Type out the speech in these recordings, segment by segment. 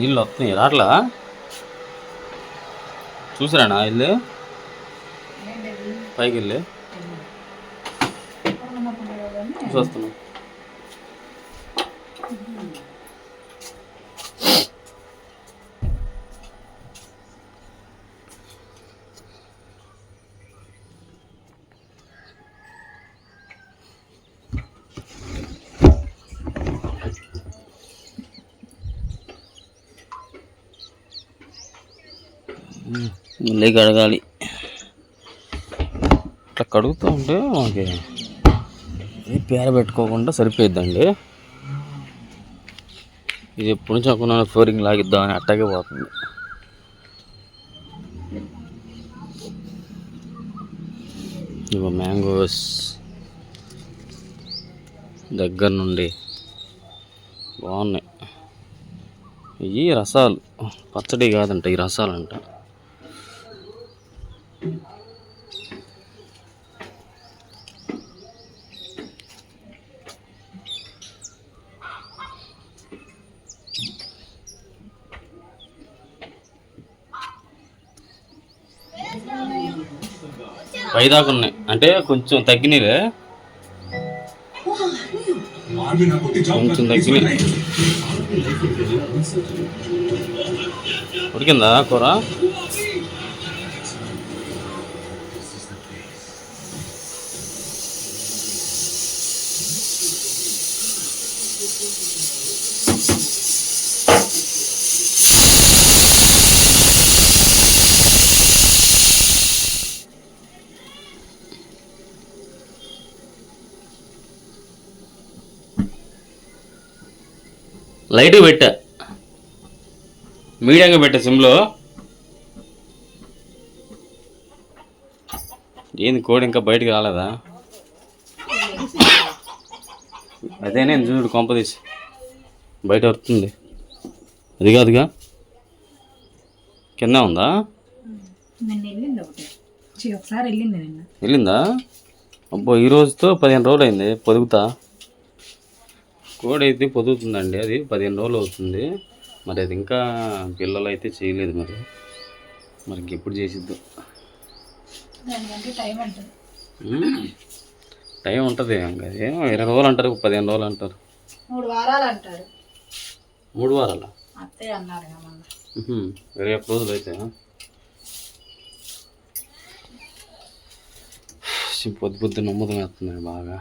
నీళ్ళు వస్తున్నాయి. రాట్లా? చూసారా ఇల్లు? పైకి వెళ్ళి. చూసి మళ్ళీ కడగాలి. ఇట్లా కడుగుతూ ఉంటే మనకి ఏ పేర పెట్టుకోకుండా సరిపోయిద్దండి. ఇది ఎప్పటి నుంచి అనుకున్నాను ఫ్లోరింగ్ లాగిద్దామని అట్టాగే పోతుంది. ఇగో మ్యాంగోస్ దగ్గర నుండి బాగున్నాయి. ఇవి రసాలు పచ్చడి కాదంట ఈ రసాలంట. పైదాకు ఉన్నాయి అంటే కొంచెం తగ్గినాయిలే కొంచెం తగ్గినాయి ఉడికిందా కూర? లైట్ పెట్టా. మీడియంగా పెట్టా సిమ్లో. ఏంది కోడి ఇంకా బయటికి రాలేదా? అదే నేను చూడు కొంపదీసి బయట వస్తుంది. అది కాదుగా. కింద ఉందా? వెళ్ళిందా అబ్బో ఈ రోజుతో పదిహేను రోజులు అయింది పొదుగుతా. కోడి అయితే పొదుగుతుందండి అది పదిహేను రోజులు అవుతుంది. మరి అది ఇంకా పిల్లలు అయితే చేయలేదు మరి. మరి ఇంకెప్పుడు చేసిద్దు. టైం ఉంటుంది ఇంకా ఏమో ఇరవై రోజులు అంటారు పదిహేను రోజులు అంటారు. మూడు వారాలు అంటారు. మూడు వారాల? రోజులు అయితే. పొద్దు పొద్దు నమ్మదం వేస్తున్నాయి బాగా?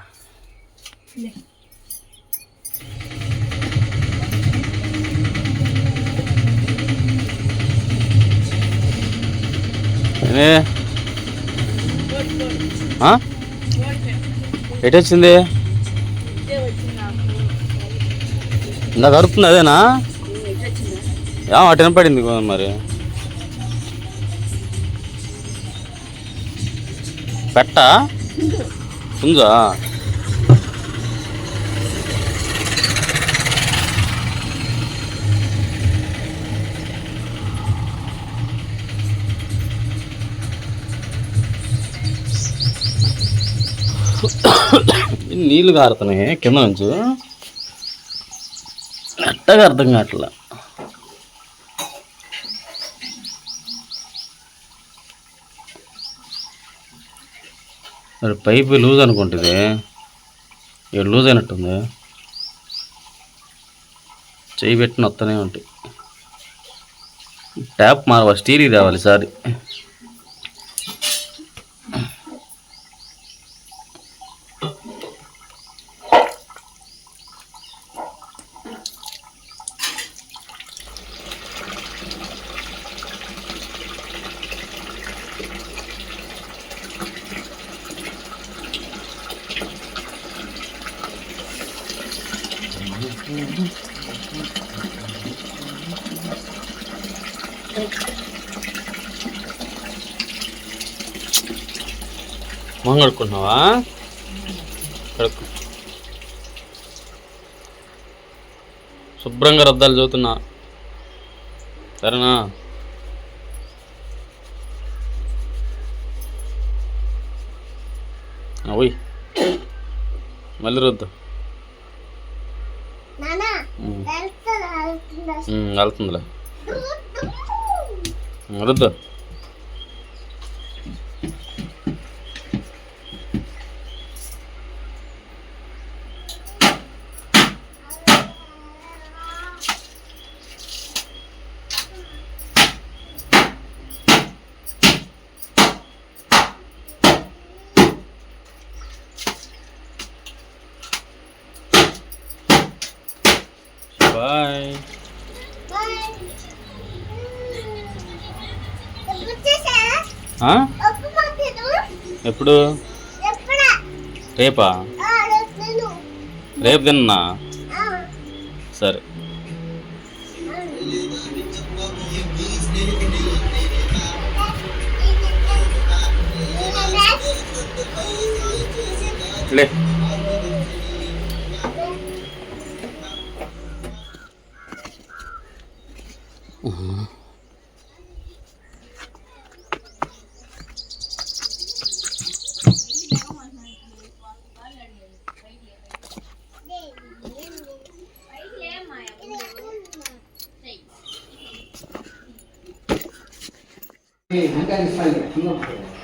ఎటు వచ్చింది ఇందాక అరుపుతుంది అదేనా? ఏమో అటు వినపడింది మరి. పెట్ట? ఉందా? నీళ్ళు కారుతున్నాయి కింద నుంచి. ఎట్టగా అర్థం కావట్లా. మరి పైపు లూజ్ అనుకుంటుంది. ఇక్కడ లూజ్ అయినట్టుంది. చేయి పెట్టిన వస్తూనే ఉంటాయి. ట్యాప్ మారవా? స్టీల్ తేవాలి సారి. మొహం కడుక్కుంటున్నావా కడుక్కు శుభ్రంగా రద్దాలు చదువుతున్నా. సరేనా? ఓయ్. మళ్ళీ రద్దు. వెళ్తుందిలే ఉమ్, రుద్దు ఎప్పుడు? రేపా? రేపు తిన్నా? సరే. లే. 可以涵盖的が围挺。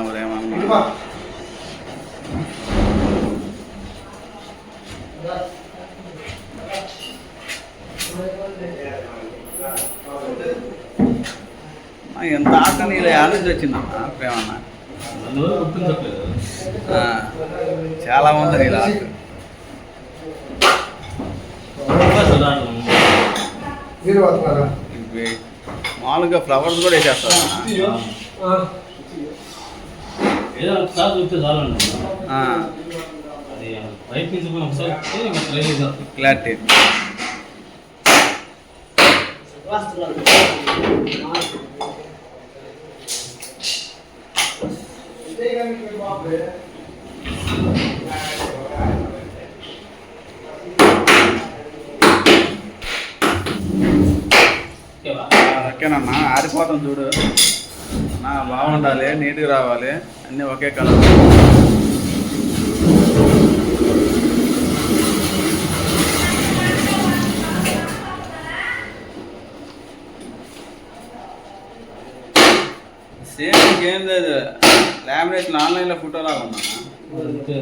మరి ఏమన్నా? ఆ, ఎంత ఆట నీళ్ళు ఆలోచన వచ్చిందన్న ప్రేమన్న చాలా ఉంది నీళ్ళు మామూలుగా ఫ్లవర్స్ కూడా వేసేస్తారు? అన్న. ఏదో ఒకసారి చూస్తే చాలండి ఆ, అది బయట నుంచి పోయి ఒకసారి చూస్తే ఇంకా ట్రై చేద్దాం క్లారిటీ ఓకేవా ఓకేనన్నా ఆరిపోతాం చూడు నా బాగుండాలి నీట్గా రావాలి అన్నీ ఒకే కలర్ సేమ్ ఇంకేం లేదు లామినేషన్ ఆన్లైన్లో ఫోటో లాగా ఉన్నా అంతే